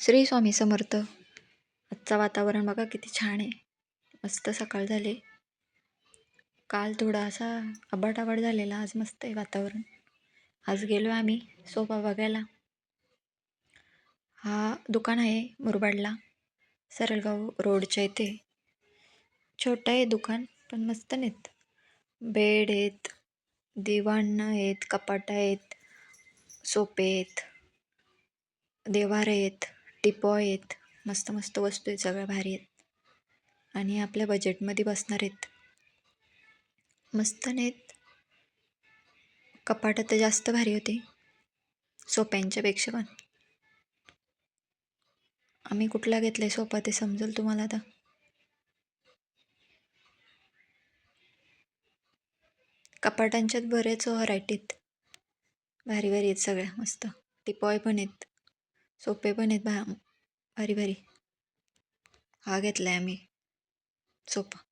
श्री स्वामी समर्थ. आजचं वातावरण बघा किती छान आहे. मस्त सकाळ झाले. काल थोडा असा आबाटाबाट झालेला आज मस्त आहे वातावरण. आज गेलो आम्ही सोफा बघायला. हा दुकान आहे मुरबाडला सरळगाव रोडच्या इथे. छोटं आहे दुकान पण मस्त नाहीत बेड आहेत दिवाण आहेत कपाट आहेत सोपे आहेत देवार आहेत. टिपॉय आहेत मस्त मस्त वस्तू आहेत सगळ्या भारी आहेत आणि आपल्या बजेटमध्ये बसणार आहेत. मस्त नाहीत. कपाटं तर जास्त भारी होते. सोप्यांच्यापेक्षा पण. आम्ही कुठला घेतला आहे सोफा ते समजेल तुम्हाला आता. कपाटांच्यात बरेच व्हरायटी आहेत. भारी भारी आहेत सगळ्या. मस्त. टिपॉय पण आहेत. सोपे पण आहेत भा भारी भारी. हा घेतला आहे आम्ही. सोपा.